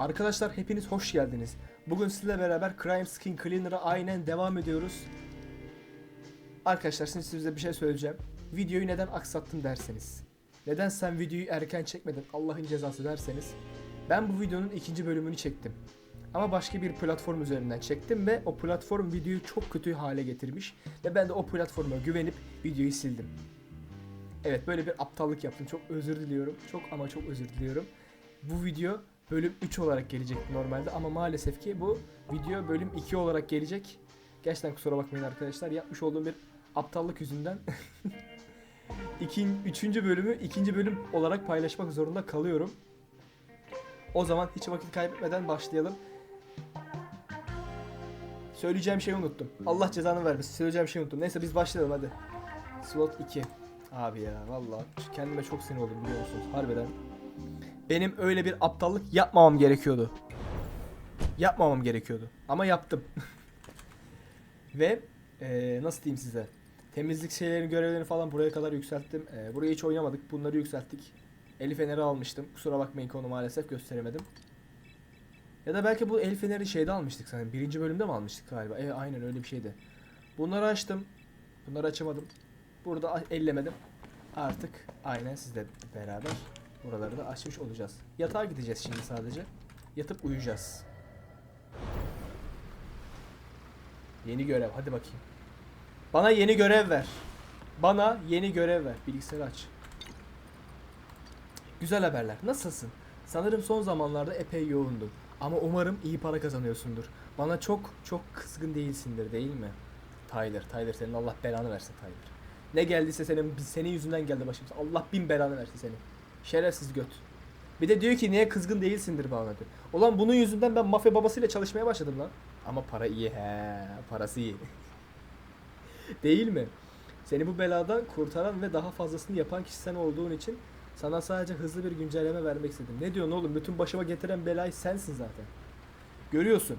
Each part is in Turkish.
Arkadaşlar hepiniz hoş geldiniz. Bugün sizle beraber Crime Skin Cleaner'a aynen devam ediyoruz. Arkadaşlar şimdi size bir şey söyleyeceğim. Videoyu neden aksattın derseniz. Neden sen videoyu erken çekmedin Allah'ın cezası derseniz. Ben bu videonun ikinci bölümünü çektim. Ama başka bir platform üzerinden çektim ve o platform videoyu çok kötü hale getirmiş. Ve ben de o platforma güvenip videoyu sildim. Evet böyle bir aptallık yaptım. Çok özür diliyorum. Çok ama çok özür diliyorum. Bu video bölüm 3 olarak gelecekti normalde ama maalesef ki bu video bölüm 2 olarak gelecek. Gerçekten kusura bakmayın arkadaşlar. Yapmış olduğum bir aptallık yüzünden İkin, üçüncü bölümü ikinci bölüm olarak paylaşmak zorunda kalıyorum. O zaman hiç vakit kaybetmeden başlayalım. Söyleyeceğim şeyi unuttum. Allah cezanı vermesin. Söyleyeceğim şeyi unuttum. Neyse biz başlayalım hadi. Slot 2. Abi ya vallahi kendime çok sinir oldum biliyor musunuz? Harbiden. Benim öyle bir aptallık yapmamam gerekiyordu. Yapmamam gerekiyordu. Ama yaptım. Ve eee, nasıl diyeyim size? Temizlik şeylerini, görevlerini falan buraya kadar yükselttim. Eee buraya hiç oynamadık. Bunları yükselttik. El feneri almıştım. Kusura bakmayın ki onu maalesef gösteremedim. Ya da belki bu el feneri şeyde almıştık sanırım. Birinci bölümde mi almıştık galiba? Evet aynen öyle bir şeydi. Bunları açtım. Bunları açamadım. Burada ellemedim. Artık aynen sizle beraber buraları da açmış olacağız. Yatağa gideceğiz şimdi sadece. Yatıp uyuyacağız. Yeni görev hadi bakayım. Bana yeni görev ver. Bana yeni görev ver. Bilgisayarı aç. Güzel haberler. Nasılsın? Sanırım son zamanlarda epey yoğundum. Ama umarım iyi para kazanıyorsundur. Bana çok çok kızgın değilsindir değil mi? Tyler, Tyler senin Allah belanı versin Tyler. Ne geldiyse senin senin yüzünden geldi başımıza. Allah bin belanı versin seni. Şerefsiz göt. Bir de diyor ki niye kızgın değilsindir bana diyor. Ulan bunun yüzünden ben mafya babasıyla çalışmaya başladım lan. Ama para iyi he. Parası iyi. Değil mi? Seni bu beladan kurtaran ve daha fazlasını yapan kişi sen olduğun için sana sadece hızlı bir güncelleme vermek istedim. Ne diyorsun oğlum? Bütün başıma getiren belayı sensin zaten. Görüyorsun.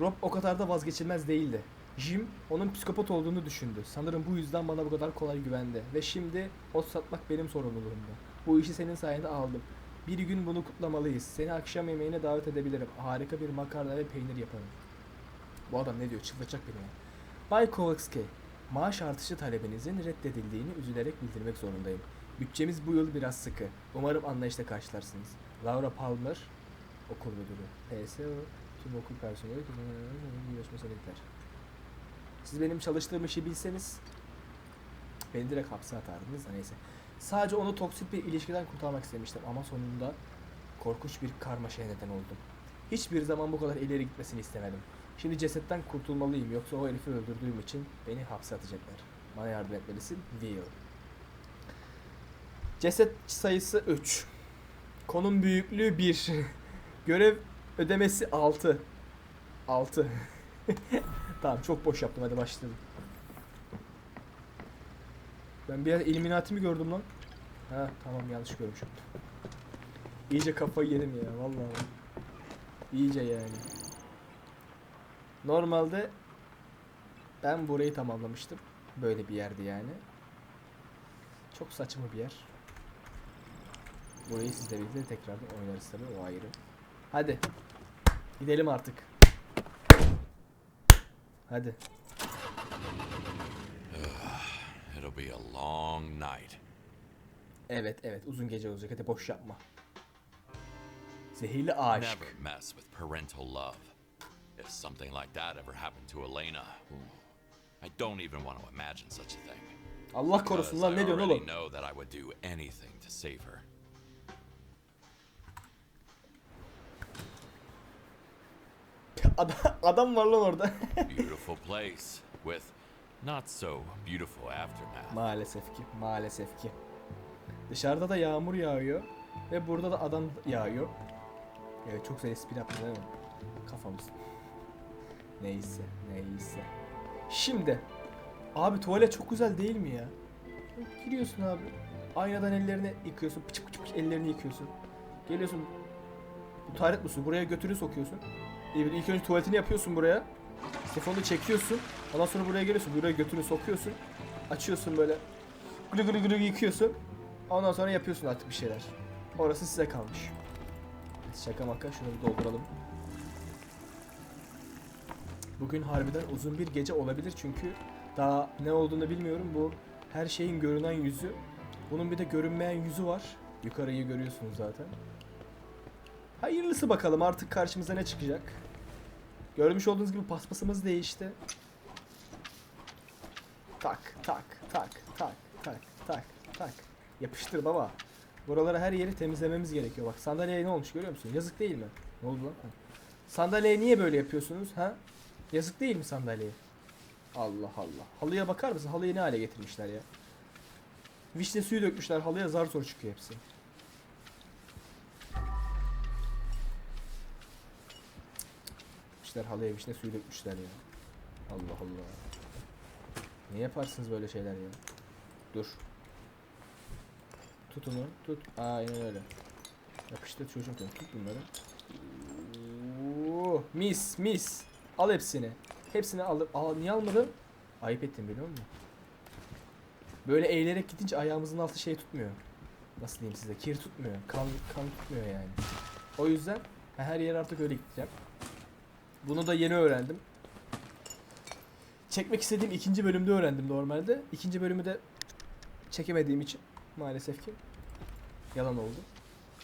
Rob o kadar da vazgeçilmez değildi. Jim onun psikopat olduğunu düşündü. Sanırım bu yüzden bana bu kadar kolay güvendi. Ve şimdi ot satmak benim sorumluluğumda. Bu işi senin sayende aldım. Bir gün bunu kutlamalıyız. Seni akşam yemeğine davet edebilirim. Harika bir makarna ve peynir yaparım. Bu adam ne diyor? Çıldıracak beni. Bay Kowalski, maaş artışı talebinizin reddedildiğini üzülerek bildirmek zorundayım. Bütçemiz bu yıl biraz sıkı. Umarım anlayışla karşılarsınız. Laura Palmer, okul müdürü. PSO, tüm okul personeli, birleşme senetler. Siz benim çalıştığım işi bilseniz beni direkt hapse atardınız da neyse. Sadece onu toksit bir ilişkiden kurtarmak istemiştim ama sonunda korkunç bir karmaşaya neden oldum. Hiçbir zaman bu kadar ileri gitmesini istemedim. Şimdi cesetten kurtulmalıyım yoksa o herifi öldürdüğüm için beni hapse atacaklar. Bana yardım etmelisin. Will. Ceset sayısı 3. Konum büyüklüğü 1. Görev ödemesi 6. 6. tamam çok boş yaptım hadi başlayalım. Ben bir mi gördüm lan? Ha tamam yanlış görmüşüm. İyice kafayı yedim ya vallahi. İyice yani. Normalde ben burayı tamamlamıştım. Böyle bir yerdi yani. Çok saçma bir yer. Burayı sizle birlikte tekrardan oynarız tabii o ayrı. Hadi. Gidelim artık. Hadi. It'll be a long night. Evet evet uzun gece olacak hadi boş yapma. Zehirli aşk. Never mess with parental love. If something like that ever happened to Elena, I don't even want to imagine such a thing. Allah korusun lan ne diyorsun oğlum? know that I would do anything to save her. Adam, adam var lan orada. Beautiful place with not so beautiful aftermath. maalesef ki maalesef ki. Dışarıda da yağmur yağıyor ve burada da adam yağıyor. Evet çok güzel espri yaptın değil mi? Kafamız. Neyse neyse. Şimdi abi tuvalet çok güzel değil mi ya? Giriyorsun abi. Aynadan ellerini yıkıyorsun. Pıçık pıçık ellerini yıkıyorsun. Geliyorsun. Bu tuvalet musun? Buraya götünü sokuyorsun. İlk önce tuvaletini yapıyorsun buraya. Sifonu çekiyorsun. Ondan sonra buraya geliyorsun. Buraya götünü sokuyorsun. Açıyorsun böyle. Gülü gülü gülü yıkıyorsun. Ondan sonra yapıyorsun artık bir şeyler. Orası size kalmış. Şaka maka şunu bir dolduralım. Bugün harbiden uzun bir gece olabilir çünkü daha ne olduğunu bilmiyorum. Bu her şeyin görünen yüzü. Bunun bir de görünmeyen yüzü var. Yukarıyı görüyorsunuz zaten. Hayırlısı bakalım artık karşımıza ne çıkacak. Görmüş olduğunuz gibi paspasımız değişti. Tak tak tak tak tak tak tak. Yapıştır baba. Buraları her yeri temizlememiz gerekiyor. Bak sandalyeye ne olmuş görüyor musun? Yazık değil mi? Ne oldu lan? Sandalyeye niye böyle yapıyorsunuz ha? Yazık değil mi sandalyeye? Allah Allah. Halıya bakar mısın? Halıyı ne hale getirmişler ya? Vişne suyu dökmüşler halıya zar zor çıkıyor hepsi. İşler halıya vişne suyu dökmüşler ya. Allah Allah. Niye yaparsınız böyle şeyler ya? Dur. Tut onu. Tut. Aynen öyle. Yapıştır çocuğum. Tut bunları. Oo, mis mis. Al hepsini. Hepsini al. Al niye almadın? Ayıp ettim biliyor musun? Böyle eğilerek gidince ayağımızın altı şey tutmuyor. Nasıl diyeyim size? Kir tutmuyor. Kan kan tutmuyor yani. O yüzden her yer artık öyle gideceğim. Bunu da yeni öğrendim. Çekmek istediğim ikinci bölümde öğrendim normalde. İkinci bölümü de çekemediğim için maalesef ki yalan oldu.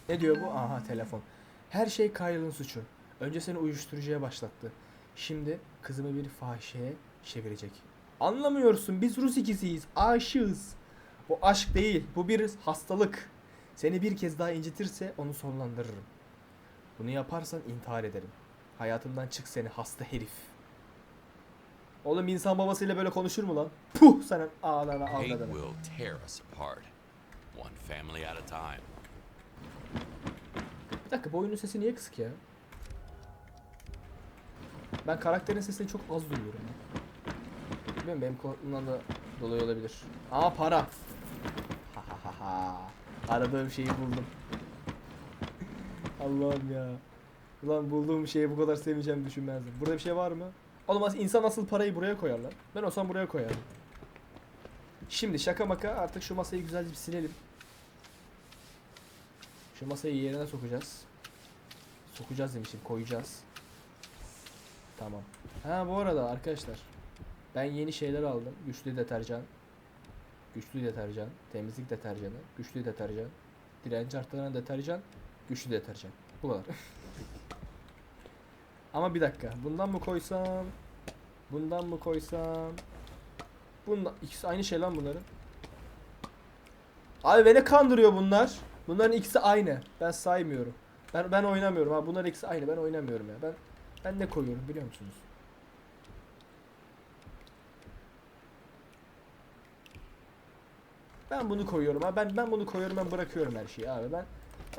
Ne diyor bu? Aha telefon. Her şey Kyle'ın suçu. Önce seni uyuşturucuya başlattı. Şimdi kızımı bir fahişeye çevirecek. Anlamıyorsun biz Rus ikisiyiz. Aşığız. Bu aşk değil. Bu bir hastalık. Seni bir kez daha incitirse onu sonlandırırım. Bunu yaparsan intihar ederim. Hayatımdan çık seni hasta herif. Oğlum insan babasıyla böyle konuşur mu lan? Puh senin ağlana Hate ağladana. will tear us apart, one family at a time. Bir dakika bu oyunun sesi niye kısık ya? Ben karakterin sesini çok az duyuyorum. Bilmiyorum benim kulaklığımdan da dolayı olabilir. Aa para. Ha ha ha ha. Aradığım şeyi buldum. Allah'ım ya. Ulan bulduğum şeyi bu kadar seveceğimi düşünmezdim. Burada bir şey var mı? Oğlum insan asıl parayı buraya koyar lan. Ben olsam buraya koyardım. Şimdi şaka maka artık şu masayı güzelce bir silelim. Şu masayı yerine sokacağız. Sokacağız demişim, koyacağız. Tamam. Ha bu arada arkadaşlar. Ben yeni şeyler aldım. Güçlü deterjan. Güçlü deterjan. Temizlik deterjanı. Güçlü deterjan. Direnci arttıran deterjan. Güçlü deterjan. Bu kadar. Ama bir dakika. Bundan mı koysam? Bundan mı koysam? Bundan ikisi aynı şey lan bunların. Abi beni kandırıyor bunlar. Bunların ikisi aynı. Ben saymıyorum. Ben ben oynamıyorum ha. Bunların ikisi aynı. Ben oynamıyorum ya. Ben ben ne koyuyorum biliyor musunuz? Ben bunu koyuyorum ha. Ben ben bunu koyuyorum. Ben bırakıyorum her şeyi abi. Ben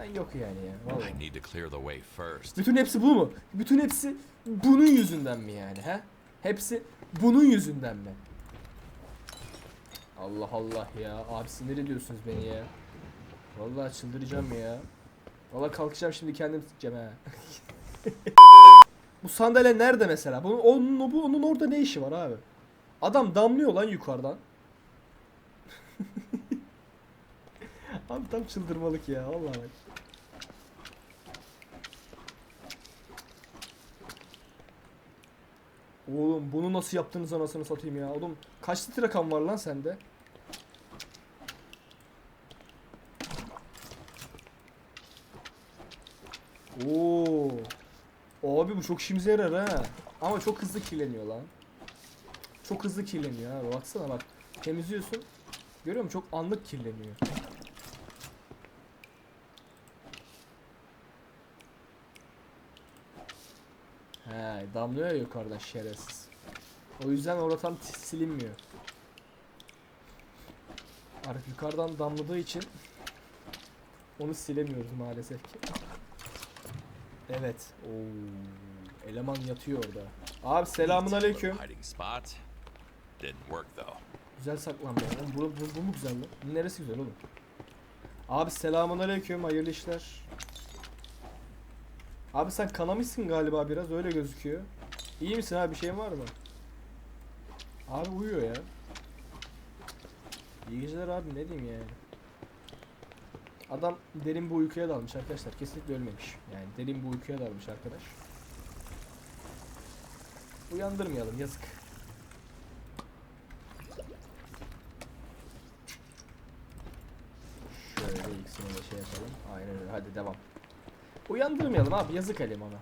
ben yok yani ya. Vallahi. I need to clear the way first. Bütün hepsi bu mu? Bütün hepsi bunun yüzünden mi yani he? Hepsi bunun yüzünden mi? Allah Allah ya. Abi sinir ediyorsunuz beni ya. Vallahi çıldıracağım ya. Vallahi kalkacağım şimdi kendim tutacağım ha. bu sandalye nerede mesela? Bunun, onun, bu, onun orada ne işi var abi? Adam damlıyor lan yukarıdan. abi tam çıldırmalık ya vallahi bak. Oğlum bunu nasıl yaptınız anasını satayım ya. Oğlum kaç litre kan var lan sende? Oo. Abi bu çok işimize yarar ha. Ama çok hızlı kirleniyor lan. Çok hızlı kirleniyor abi. Baksana bak. Temizliyorsun. Görüyor musun? Çok anlık kirleniyor. He, damlıyor ya yukarıdan şerefsiz. O yüzden orada tam silinmiyor. Artık yukarıdan damladığı için onu silemiyoruz maalesef ki. Evet. Oo, eleman yatıyor orada. Abi selamun aleyküm. Güzel. Oğlum Bu, bu, bu mu güzel lan? Neresi güzel oğlum? Abi selamun aleyküm. Hayırlı işler. Abi sen kanamışsın galiba biraz öyle gözüküyor. İyi misin abi bir şeyin var mı? Abi uyuyor ya. İyi geceler abi ne diyeyim yani. Adam derin bir uykuya dalmış arkadaşlar. Kesinlikle ölmemiş. Yani derin bir uykuya dalmış arkadaş. Uyandırmayalım yazık. Şöyle ikisini de şey yapalım. Aynen öyle. Hadi devam. Uyandırmayalım abi. Yazık Halim ona.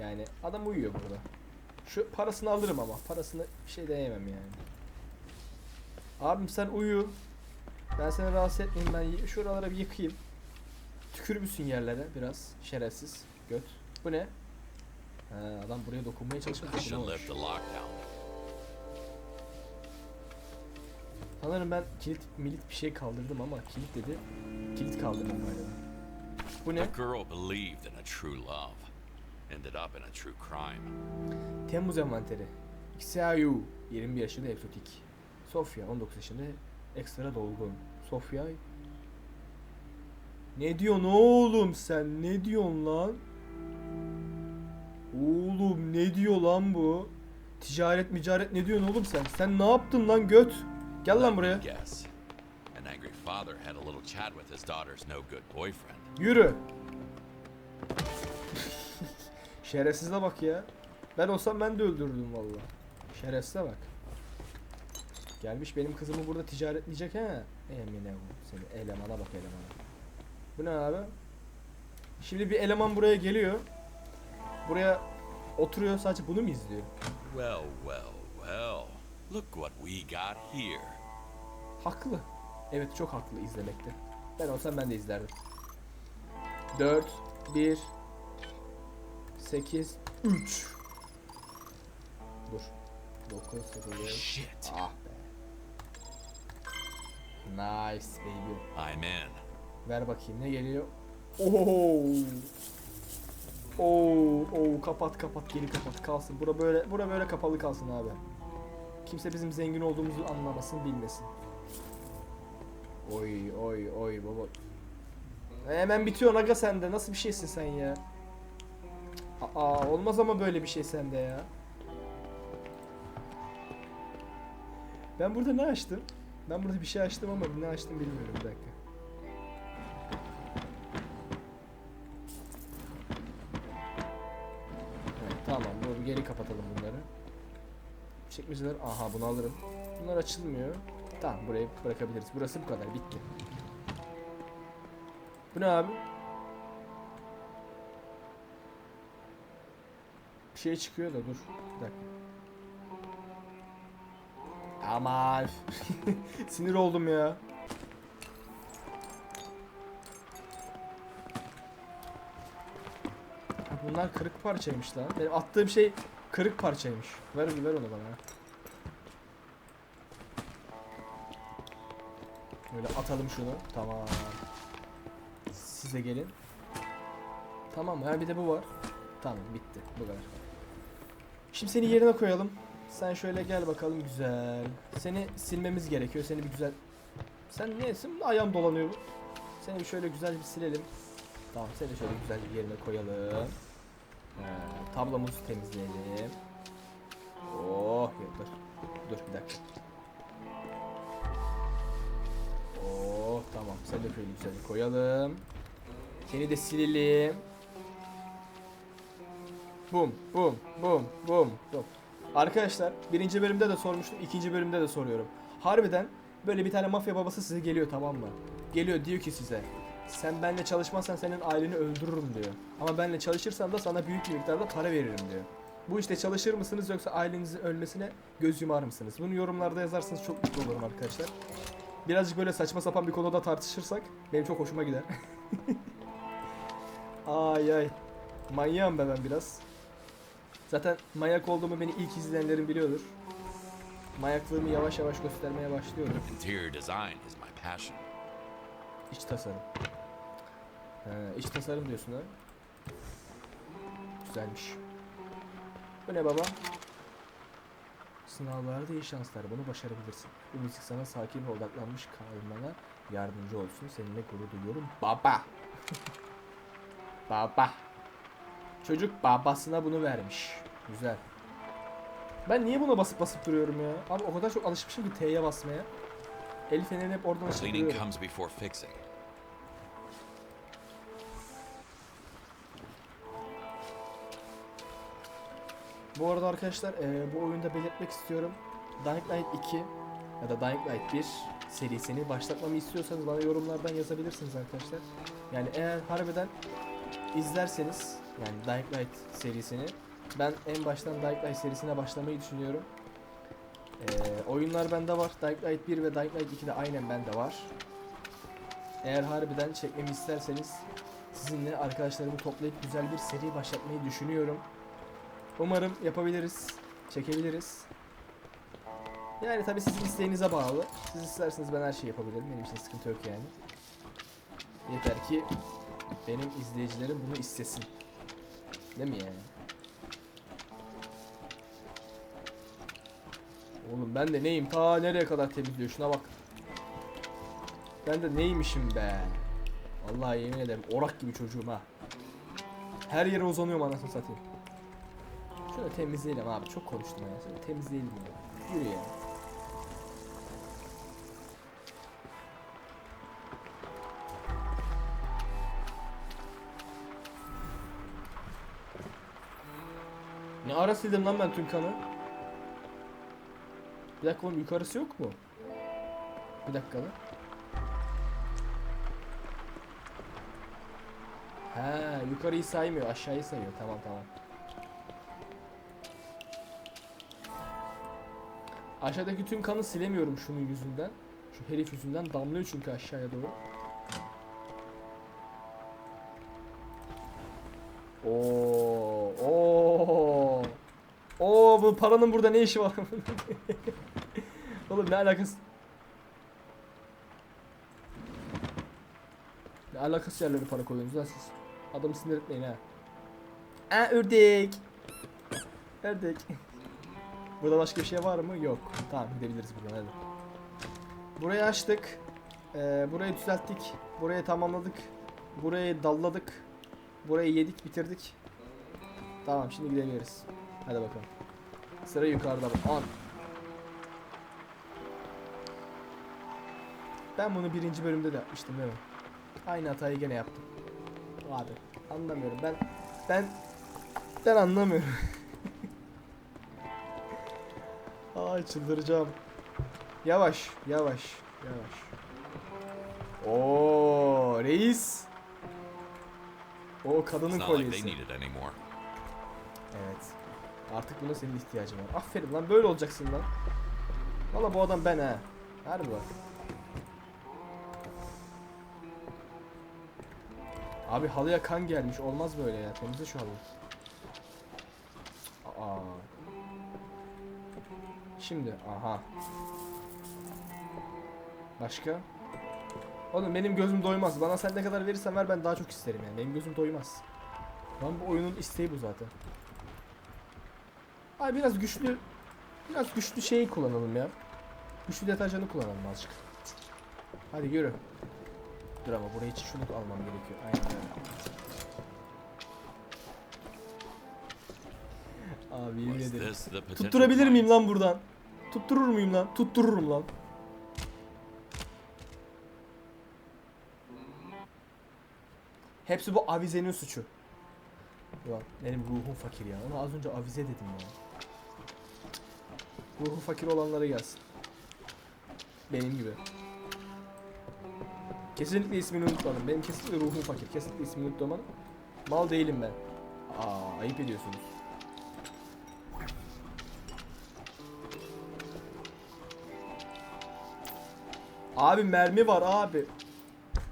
Yani adam uyuyor burada. Şu parasını alırım ama. Parasını bir şey diyemem yani. Abim sen uyu. Ben seni rahatsız etmeyeyim. Ben şuralara bir yıkayayım. Tükür müsün yerlere biraz. Şerefsiz. Göt. Bu ne? Ha, adam buraya dokunmaya lockdown. Sanırım ben kilit milit bir şey kaldırdım ama kilit dedi. Kilit kaldırdım galiba. Bu ne? A girl believed in a true love, ended up in a true crime. Temmuz envanteri. XAU 21 yaşında egzotik. Sofya 19 yaşında ekstra dolgun. Sofya Ne diyorsun oğlum sen? Ne diyorsun lan? Oğlum ne diyor lan bu? Ticaret micaret ne diyorsun oğlum sen? Sen ne yaptın lan göt? Gel lan buraya. An angry father had a little chat with his daughter's no good boyfriend. Yürü. Şerefsize bak ya. Ben olsam ben de öldürürdüm valla. Şerefsize bak. Gelmiş benim kızımı burada ticaretleyecek ha. Emine bu seni elemana bak elemana. Bu ne abi? Şimdi bir eleman buraya geliyor. Buraya oturuyor sadece bunu mu izliyor? Well, well, well. Look what we got here. Haklı. Evet çok haklı izlemekte. Ben olsam ben de izlerdim. 4 1 8 3 Dur. 9 8 Shit. Ah be. Nice baby. I'm in. Ver bakayım ne geliyor? Oo. Oo, oo kapat kapat geri kapat kalsın. Bura böyle bura böyle kapalı kalsın abi. Kimse bizim zengin olduğumuzu anlamasın, bilmesin. Oy oy oy baba. Hemen bitiyor aga sende. Nasıl bir şeysin sen ya? Aa olmaz ama böyle bir şey sende ya. Ben burada ne açtım? Ben burada bir şey açtım ama ne açtım bilmiyorum bir dakika. Evet, tamam bu geri kapatalım bunları. Çekmeceler aha bunu alırım. Bunlar açılmıyor. Tamam burayı bırakabiliriz. Burası bu kadar bitti. Bu ne abi? Bir şey çıkıyor da dur. Bir dakika. Aman. Sinir oldum ya. Bunlar kırık parçaymış lan. Benim attığım şey kırık parçaymış. Ver, ver onu bana. Böyle atalım şunu. Tamam. Siz de gelin. Tamam. Ha bir de bu var. Tamam bitti. Bu kadar. Şimdi seni yerine koyalım. Sen şöyle gel bakalım güzel. Seni silmemiz gerekiyor. Seni bir güzel... Sen nesin? Ayağım dolanıyor. Seni şöyle güzel bir silelim. Tamam seni şöyle güzel bir yerine koyalım. Ee, tablomuzu temizleyelim. Oh yok dur. Dur bir dakika. Oh tamam seni de şöyle güzel koyalım. Seni de silelim. Bum bum bum bum bum. Arkadaşlar birinci bölümde de sormuştum ikinci bölümde de soruyorum. Harbiden böyle bir tane mafya babası size geliyor tamam mı? Geliyor diyor ki size sen benimle çalışmazsan senin aileni öldürürüm diyor. Ama benimle çalışırsan da sana büyük bir miktarda para veririm diyor. Bu işte çalışır mısınız yoksa ailenizin ölmesine göz yumar mısınız? Bunu yorumlarda yazarsanız çok mutlu olurum arkadaşlar. Birazcık böyle saçma sapan bir konuda tartışırsak benim çok hoşuma gider. ay ay. Manyağım be ben biraz. Zaten manyak olduğumu beni ilk izleyenlerin biliyordur. Manyaklığımı yavaş yavaş göstermeye başlıyorum. Interior design is my passion. İç tasarım. He, iç tasarım diyorsun ha. Güzelmiş. Bu ne baba? Sınavlarda iyi şanslar. Bunu başarabilirsin. Bu müzik sana sakin ve odaklanmış kalmana yardımcı olsun. Seninle gurur duyuyorum. Baba. Baba. Çocuk babasına bunu vermiş. Güzel. Ben niye buna basıp basıp duruyorum ya? Abi o kadar çok alışmışım ki T'ye basmaya. El fenerini hep oradan açıp duruyorum. Bu arada arkadaşlar e, bu oyunda belirtmek istiyorum. Dying Light 2 ya da Dying Light 1 serisini başlatmamı istiyorsanız bana yorumlardan yazabilirsiniz arkadaşlar. Yani eğer harbiden izlerseniz yani Dying Light serisini ben en baştan Dying Light serisine başlamayı düşünüyorum. Ee, oyunlar bende var. Dying Light 1 ve Dying Light 2 de aynen bende var. Eğer harbiden çekmemi isterseniz sizinle arkadaşlarımı toplayıp güzel bir seri başlatmayı düşünüyorum. Umarım yapabiliriz, çekebiliriz. Yani tabii sizin isteğinize bağlı. Siz isterseniz ben her şeyi yapabilirim. Benim için sıkıntı yok yani. Yeter ki benim izleyicilerim bunu istesin. Değil mi yani? Oğlum ben de neyim? Ta nereye kadar temizliyor? Şuna bak. Ben de neymişim be? Vallahi yemin ederim orak gibi çocuğum ha. Her yere uzanıyorum anasını satayım. Şöyle temizleyelim abi. Çok konuştum ya. Şöyle temizleyelim ya. Yürü ya. Ne ara lan ben tüm kanı? Bir dakika oğlum yukarısı yok mu? Bir dakika lan. He yukarıyı saymıyor aşağıyı sayıyor tamam tamam. Aşağıdaki tüm kanı silemiyorum şunun yüzünden. Şu herif yüzünden damlıyor çünkü aşağıya doğru. Paranın burada ne işi var? Oğlum ne alakası? Ne alakası yerlere para koyuyorsunuz lan siz? Adamı sinir etmeyin ha. Aa ördek. Ördek. Burada başka bir şey var mı? Yok. Tamam gidebiliriz buradan hadi. Burayı açtık. Ee, burayı düzelttik. Burayı tamamladık. Burayı dalladık. Burayı yedik bitirdik. Tamam şimdi gidebiliriz. Hadi bakalım. Sıra yukarıda bak. An. Ben bunu birinci bölümde de yapmıştım değil mi? Aynı hatayı gene yaptım. Abi anlamıyorum ben ben ben anlamıyorum. Ay çıldıracağım. Yavaş yavaş yavaş. Oo reis. O kadının kolyesi. Evet. Artık buna senin ihtiyacın var. Aferin lan böyle olacaksın lan. Valla bu adam ben ha. Harbi bak. Abi halıya kan gelmiş. Olmaz böyle ya. Temizle şu halıyı. Aa. Şimdi aha. Başka? Oğlum benim gözüm doymaz. Bana sen ne kadar verirsen ver ben daha çok isterim yani. Benim gözüm doymaz. Lan bu oyunun isteği bu zaten. Abi biraz güçlü biraz güçlü şeyi kullanalım ya. Güçlü deterjanı kullanalım azıcık. Hadi yürü. Dur ama buraya için şunu almam gerekiyor. Aynen öyle. Abi yemin ederim. Tutturabilir miyim lan buradan? Tutturur muyum lan? Tuttururum lan. Hepsi bu avizenin suçu. Ulan benim ruhum fakir ya. Ama az önce avize dedim ya. Ruhu fakir olanlara gelsin. Benim gibi. Kesinlikle ismini unutmadım. Benim kesinlikle ruhum fakir. Kesinlikle ismini unutmadım. Mal değilim ben. Aa ayıp ediyorsunuz. Abi mermi var abi.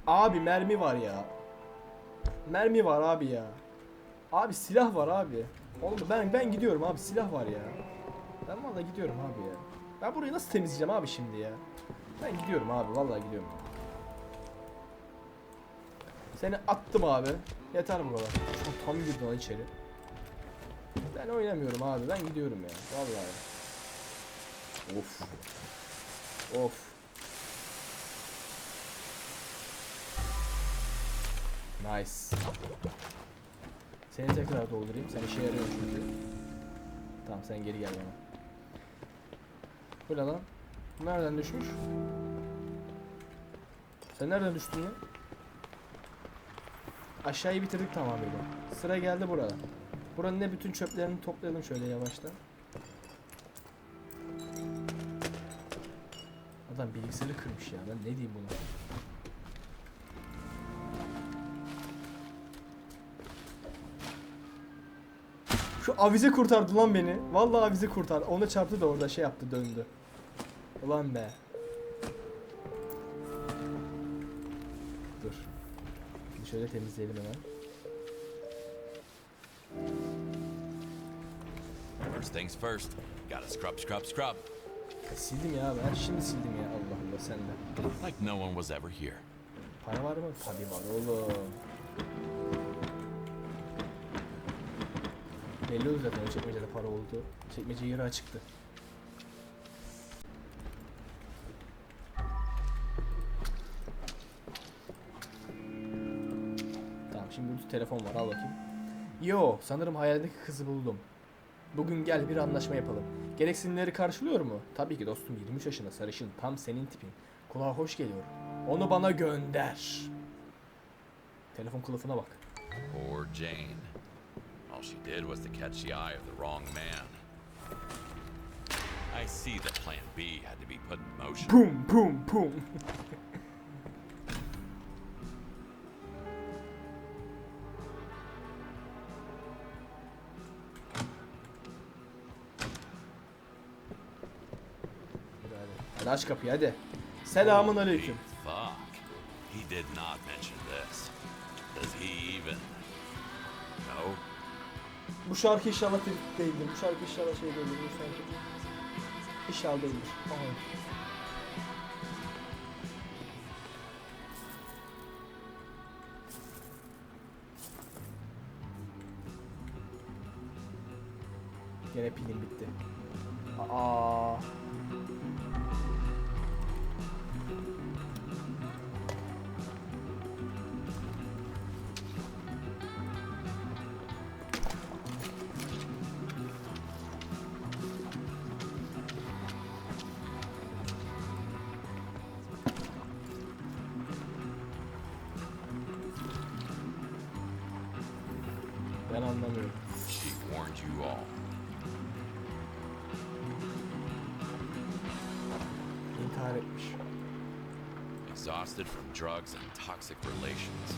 Abi mermi var ya. Mermi var abi ya. Abi silah var abi. Oğlum ben ben gidiyorum abi silah var ya. Ben vallahi gidiyorum abi ya. Ben burayı nasıl temizleyeceğim abi şimdi ya? Ben gidiyorum abi vallahi gidiyorum. Seni attım abi. Yeter bu kadar. Çok tam girdin lan içeri. Ben oynamıyorum abi. Ben gidiyorum ya. Vallahi. Of. Of. Nice. Seni tekrar doldurayım. Sen işe yarıyor çünkü. Tamam sen geri gel bana. Bu lan? Nereden düşmüş? Sen nereden düştün ya? Aşağıyı bitirdik tamamıyla. Sıra geldi burada. Buranın ne bütün çöplerini toplayalım şöyle yavaştan. Adam bilgisayarı kırmış ya. Ben ne diyeyim buna? Şu avize kurtardı lan beni. Vallahi avize kurtar. Ona çarptı da orada şey yaptı döndü. Ulan be. Dur. Şimdi şöyle temizleyelim hemen. First things first. Gotta scrub, scrub, scrub. Sildim ya ben şimdi sildim ya Allah Allah sen de. Like no one was ever here. Para var mı? Tabii var oğlum. Belli oldu zaten o çekmecede para oldu. Çekmece yeri açıktı. Tamam şimdi burada telefon var al bakayım. Yo sanırım hayalindeki kızı buldum. Bugün gel bir anlaşma yapalım. Gereksinimleri karşılıyor mu? Tabii ki dostum 23 yaşında sarışın tam senin tipin. Kulağa hoş geliyor. Onu bana gönder. Telefon kılıfına bak. Poor Jane. All she did was to catch the eye of the wrong man. I see that Plan B had to be put in motion. Pum. Hadi hadi. Hadi aç kapıyı hadi. Selamun aleyküm. Fuck. He did not mention this. Does he even? No? Bu şarkı inşallah de- değildir. Bu şarkı inşallah şey değildir. Bu şarkı. İnşallah değildir. Aha. Gene pilim bitti. Aa. You all. İntihar etmiş. Exhausted from drugs and toxic relations,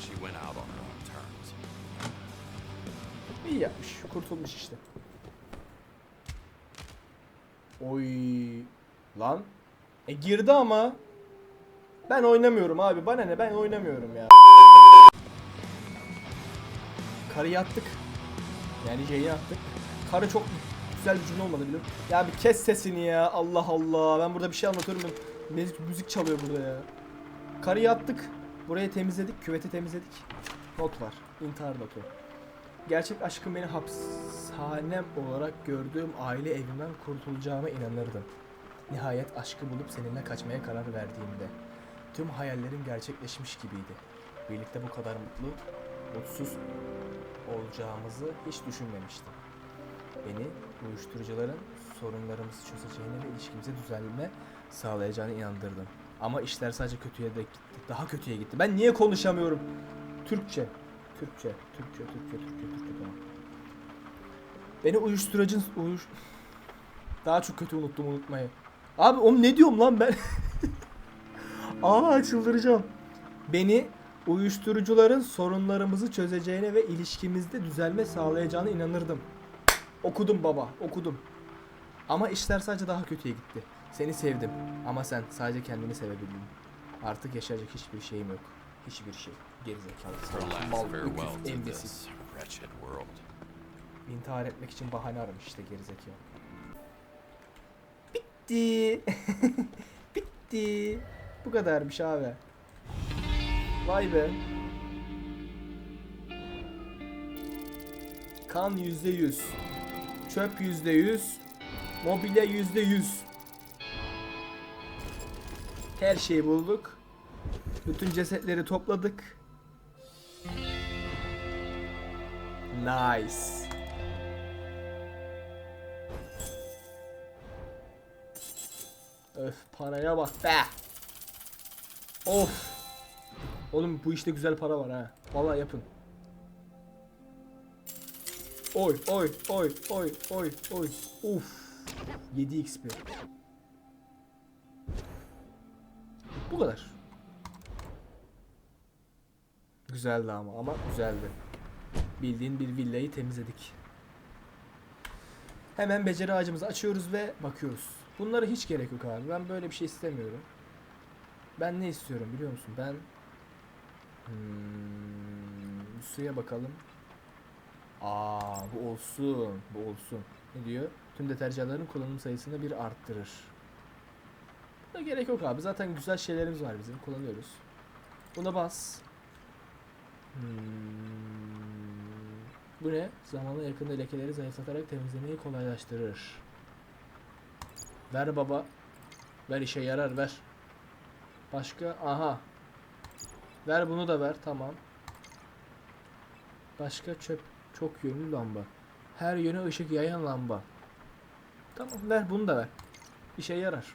she went out on her own terms. İyi yapmış. Kurtulmuş işte. Oy. Lan. E girdi ama. Ben oynamıyorum abi. Bana ne ben oynamıyorum ya. Karıyı attık. Yani J'yi attık. Karı çok güzel bir cümle olmadı biliyorum. Ya bir kes sesini ya. Allah Allah. Ben burada bir şey anlatıyorum. Müzik, müzik çalıyor burada ya. Karıyı attık. Burayı temizledik. Küveti temizledik. Not var. İntihar notu. Gerçek aşkım beni hapishanem olarak gördüğüm aile evimden kurtulacağıma inanırdım. Nihayet aşkı bulup seninle kaçmaya karar verdiğimde. Tüm hayallerim gerçekleşmiş gibiydi. Birlikte bu kadar mutlu, mutsuz olacağımızı hiç düşünmemiştim. Beni uyuşturucuların sorunlarımızı çözeceğine ve ilişkimize düzelme sağlayacağına inandırdım. Ama işler sadece kötüye de gitti. Daha kötüye gitti. Ben niye konuşamıyorum? Türkçe. Türkçe, Türkçe, Türkçe, Türkçe, Türkçe tamam. Beni uyuşturucun uyuş... Daha çok kötü unuttum unutmayı. Abi oğlum ne diyorum lan ben? Aa çıldıracağım. Beni uyuşturucuların sorunlarımızı çözeceğine ve ilişkimizde düzelme sağlayacağına inanırdım. Okudum baba, okudum. Ama işler sadece daha kötüye gitti. Seni sevdim ama sen sadece kendini sevebildin. Artık yaşayacak hiçbir şeyim yok. Hiçbir şey. Gerizekalı. Mal, öküz. İntihar etmek için bahane aramış işte gerizekalı. Bitti. Bitti. Bu kadarmış abi. Vay be. Kan yüzde yüz. Çöp yüzde yüz. Mobilya yüzde yüz. Her şeyi bulduk. Bütün cesetleri topladık. Nice. Öf paraya bak be. Of. Oğlum bu işte güzel para var ha. Vallahi yapın. Oy oy oy oy oy oy. Uf. 7 XP. Bu kadar. Güzeldi ama ama güzeldi. Bildiğin bir villayı temizledik. Hemen beceri ağacımızı açıyoruz ve bakıyoruz. Bunlara hiç gerek yok abi. Ben böyle bir şey istemiyorum. Ben ne istiyorum biliyor musun? Ben hmm, suya bakalım. Aa bu olsun. Bu olsun. Ne diyor? Tüm deterjanların kullanım sayısını bir arttırır. Buna gerek yok abi. Zaten güzel şeylerimiz var bizim. Kullanıyoruz. Buna bas. Hmm, bu ne? Zamanla yakında lekeleri zayıflatarak temizlemeyi kolaylaştırır. Ver baba. Ver işe yarar ver. Başka? Aha. Ver bunu da ver. Tamam. Başka çöp. Çok yönlü lamba. Her yöne ışık yayan lamba. Tamam ver bunu da ver. İşe yarar.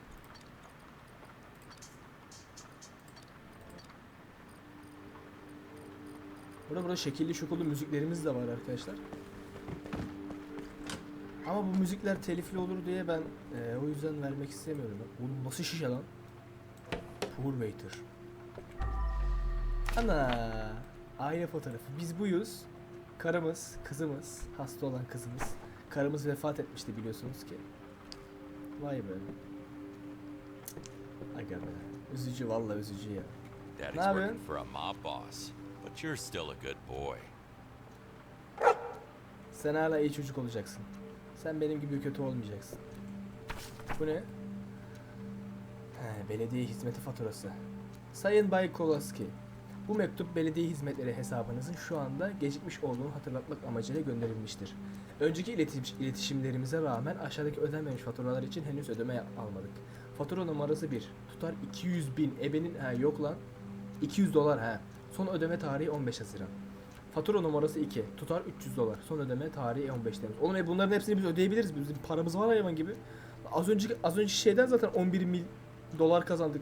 Burada burada şekilli şukulu müziklerimiz de var arkadaşlar. Ama bu müzikler telifli olur diye ben eee, o yüzden vermek istemiyorum. Oğlum nasıl şişe lan? Poor waiter. Ana aile fotoğrafı. Biz buyuz. Karımız, kızımız, hasta olan kızımız. Karımız vefat etmişti biliyorsunuz ki. Vay be. Aga be. Üzücü vallahi üzücü ya. Daddy's Ne working for a mob boss, but you're still a good boy. Sen hala iyi çocuk olacaksın. Sen benim gibi kötü olmayacaksın. Bu ne? He, belediye hizmeti faturası. Sayın Bay Kolaski, bu mektup belediye hizmetleri hesabınızın şu anda gecikmiş olduğunu hatırlatmak amacıyla gönderilmiştir. Önceki iletişim, iletişimlerimize rağmen aşağıdaki ödenmemiş faturalar için henüz ödeme almadık. Fatura numarası 1. Tutar 200 bin. Ebenin ha yok lan. 200 dolar ha. Son ödeme tarihi 15 Haziran. Fatura numarası 2. Tutar 300 dolar. Son ödeme tarihi 15 Temmuz. Oğlum e bunların hepsini biz ödeyebiliriz. Bizim paramız var hayvan gibi. Az önceki az önceki şeyden zaten 11 mil dolar kazandık.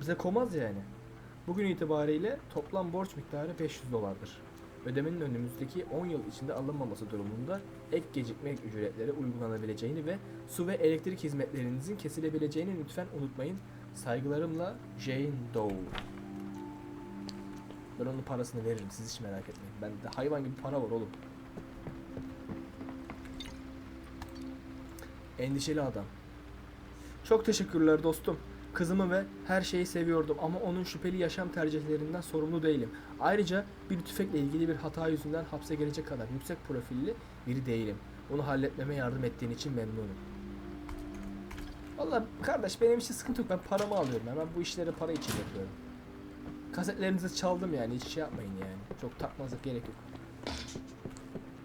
Bize komaz yani. Bugün itibariyle toplam borç miktarı 500 dolardır. Ödemenin önümüzdeki 10 yıl içinde alınmaması durumunda ek gecikme ücretleri uygulanabileceğini ve su ve elektrik hizmetlerinizin kesilebileceğini lütfen unutmayın. Saygılarımla Jane Doe. Ben onun parasını veririm siz hiç merak etmeyin. Bende hayvan gibi para var oğlum. Endişeli adam. Çok teşekkürler dostum. Kızımı ve her şeyi seviyordum ama onun şüpheli yaşam tercihlerinden sorumlu değilim. Ayrıca bir tüfekle ilgili bir hata yüzünden hapse gelecek kadar yüksek profilli biri değilim. Onu halletmeme yardım ettiğin için memnunum. Vallahi kardeş benim için sıkıntı yok. Ben paramı alıyorum. Ben bu işleri para için yapıyorum. Kasetlerinizi çaldım yani. Hiç şey yapmayın yani. Çok takmanıza gerek yok.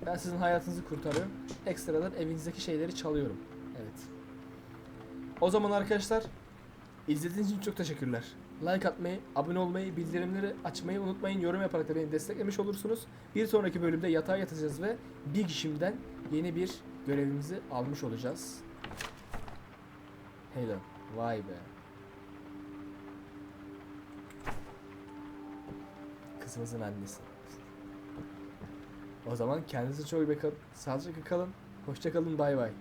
Ben sizin hayatınızı kurtarıyorum. Ekstradan evinizdeki şeyleri çalıyorum. Evet. O zaman arkadaşlar izlediğiniz için çok teşekkürler. Like atmayı, abone olmayı, bildirimleri açmayı unutmayın. Yorum yaparak da beni desteklemiş olursunuz. Bir sonraki bölümde yatağa yatacağız ve bir kişimden yeni bir görevimizi almış olacağız. Halo. Vay be. Kızımızın annesi. O zaman kendinize çok iyi bakın. Sağlıcakla kalın. Hoşça kalın. Bay bay.